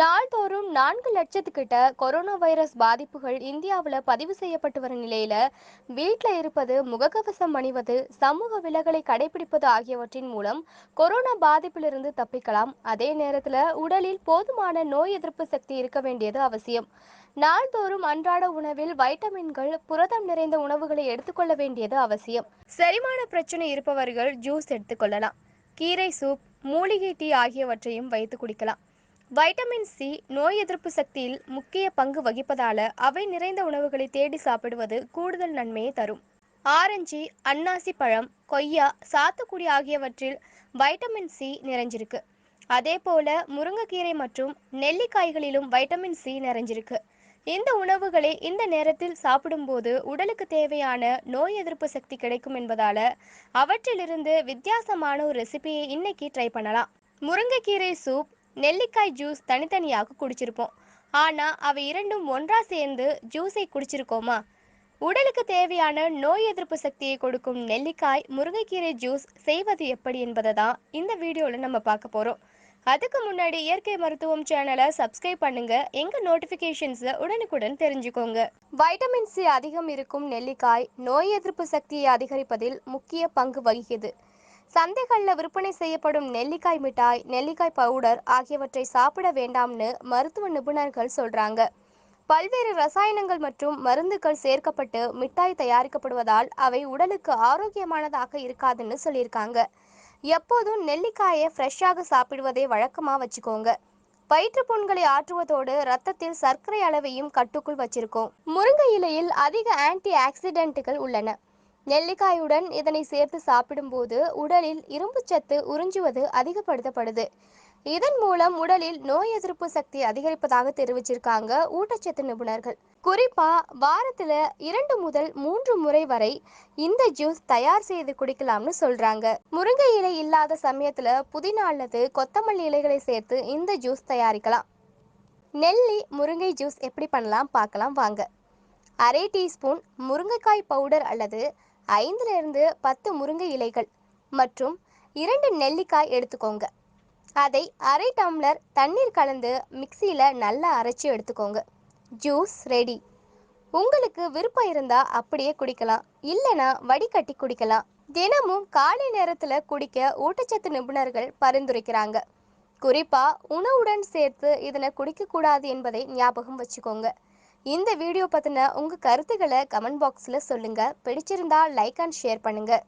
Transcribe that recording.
நாள்தோறும் நான்கு லட்சத்துக்கிட்ட corona virus பாதிப்புகள் இந்தியாவில் பதிவு செய்யப்பட்டு வரும் நிலையில வீட்டில் இருப்பது முகக்கவசம் அணிவது சமூக விலகலை கடைபிடிப்பது ஆகியவற்றின் மூலம் கொரோனா பாதிப்பிலிருந்து தப்பிக்கலாம். அதே நேரத்தில் உடலில் போதுமான நோய் எதிர்ப்பு சக்தி இருக்க வேண்டியது அவசியம். நாள்தோறும் அன்றாட உணவில் வைட்டமின்கள் புரதம் நிறைந்த உணவுகளை எடுத்துக்கொள்ள வேண்டியது அவசியம். செரிமான பிரச்சனை இருப்பவர்கள் ஜூஸ் எடுத்துக்கொள்ளலாம். கீரை சூப் மூலிகை டீ ஆகியவற்றையும் வைத்து குடிக்கலாம். வைட்டமின் சி நோய் எதிர்ப்பு சக்தியில் முக்கிய பங்கு வகிப்பதால அவை நிறைந்த உணவுகளை தேடி சாப்பிடுவது கூடுதல் நன்மையை தரும். ஆரஞ்சு அன்னாசி பழம் கொய்யா சாத்துக்குடி ஆகியவற்றில் வைட்டமின் சி நிறைஞ்சிருக்கு. அதே போல முருங்கைக்கீரை மற்றும் நெல்லிக்காய்களிலும் வைட்டமின் சி நிறைஞ்சிருக்கு. இந்த உணவுகளை இந்த நேரத்தில் சாப்பிடும்போது உடலுக்கு தேவையான நோய் எதிர்ப்பு சக்தி கிடைக்கும் என்பதால அவற்றிலிருந்து வித்தியாசமான ஒரு ரெசிபியை இன்னைக்கு ட்ரை பண்ணலாம். முருங்கைக்கீரை சூப் நெல்லிக்காய் ஜூஸ் தனித்தனியாக குடிச்சிருப்போம். ஆனா அவை இரண்டும் ஒன்றா சேர்ந்து ஜூஸை குடிச்சிருக்கோமா? உடலுக்கு தேவையான நோய் எதிர்ப்பு சக்தியை கொடுக்கும் நெல்லிக்காய் முருங்கைக்கீரை ஜூஸ் செய்வது எப்படி என்பதை தான் இந்த வீடியோவில் நம்ம பார்க்க போகிறோம் அதுக்கு முன்னாடி இயற்கை மருத்துவம் சேனலை சப்ஸ்கிரைப் பண்ணுங்க. எங்க நோட்டிபிகேஷன்ஸை உடனுக்குடன் தெரிஞ்சுக்கோங்க. வைட்டமின் சி அதிகம் இருக்கும் நெல்லிக்காய் நோய் எதிர்ப்பு சக்தியை அதிகரிப்பதில் முக்கிய பங்கு வகிக்குது. சந்தைகளில் விற்பனை செய்யப்படும் நெல்லிக்காய் மிட்டாய் நெல்லிக்காய் பவுடர் ஆகியவற்றை சாப்பிட வேண்டாம்னு மருத்துவ நிபுணர்கள் சொல்றாங்க. பல்வேறு ரசாயனங்கள் மற்றும் மருந்துகள் சேர்க்கப்பட்டு மிட்டாய் தயாரிக்கப்படுவதால் அவை உடலுக்கு ஆரோக்கியமானதாக இருக்காதுன்னு சொல்லியிருக்காங்க. எப்போதும் நெல்லிக்காயை ஃப்ரெஷ்ஷாக சாப்பிடுவதை வழக்கமாக வச்சுக்கோங்க. வயிற்று புண்களை ஆற்றுவதோடு ரத்தத்தில் சர்க்கரை அளவையும் கட்டுக்குள் வச்சிருக்கோம். முருங்கை இலையில் அதிக ஆன்டி ஆக்சிடென்ட்டுகள் உள்ளன. நெல்லிக்காயுடன் இதனை சேர்த்து சாப்பிடும்போது உடலில் இரும்புச்சத்து உறிஞ்சுவது அதிகப்படுத்தப்படுது. இதன் மூலம் உடலில் நோய் எதிர்ப்பு சக்தி அதிகரிப்பதாக தெரிவிச்சிருக்காங்க ஊட்டச்சத்து நிபுணர்கள். குறிப்பா வாரத்துல இரண்டு முதல் மூன்று முறை வரை இந்த ஜூஸ் தயார் செய்து குடிக்கலாம்னு சொல்றாங்க. முருங்கை இலை இல்லாத சமயத்துல புதினா அல்லது கொத்தமல்லி இலைகளை சேர்த்து இந்த ஜூஸ் தயாரிக்கலாம். நெல்லி முருங்கை ஜூஸ் எப்படி பண்ணலாம் பார்க்கலாம் வாங்க. அரை டீஸ்பூன் முருங்கைக்காய் பவுடர் அல்லது ஐந்திலிருந்து பத்து முருங்கை இலைகள் மற்றும் இரண்டு நெல்லிக்காய் எடுத்துக்கோங்க. அதை அரை டம்ளர் தண்ணீர் கலந்து மிக்சியில் நல்லா அரைச்சி எடுத்துக்கோங்க. Juice ready. உங்களுக்கு விருப்பம் இருந்தால் அப்படியே குடிக்கலாம். இல்லைனா வடிகட்டி குடிக்கலாம். தினமும் காலை நேரத்தில் குடிக்க ஊட்டச்சத்து நிபுணர்கள் பரிந்துரைக்கிறாங்க. குறிப்பாக உணவுடன் சேர்த்து இதனை குடிக்கக்கூடாது என்பதை ஞாபகம் வச்சுக்கோங்க. இந்த வீடியோ பற்றின உங்கள் கருத்துக்களை கமெண்ட் பாக்ஸில் சொல்லுங்கள் பிடிச்சிருந்தா லைக் அண்ட் ஷேர் பண்ணுங்கள்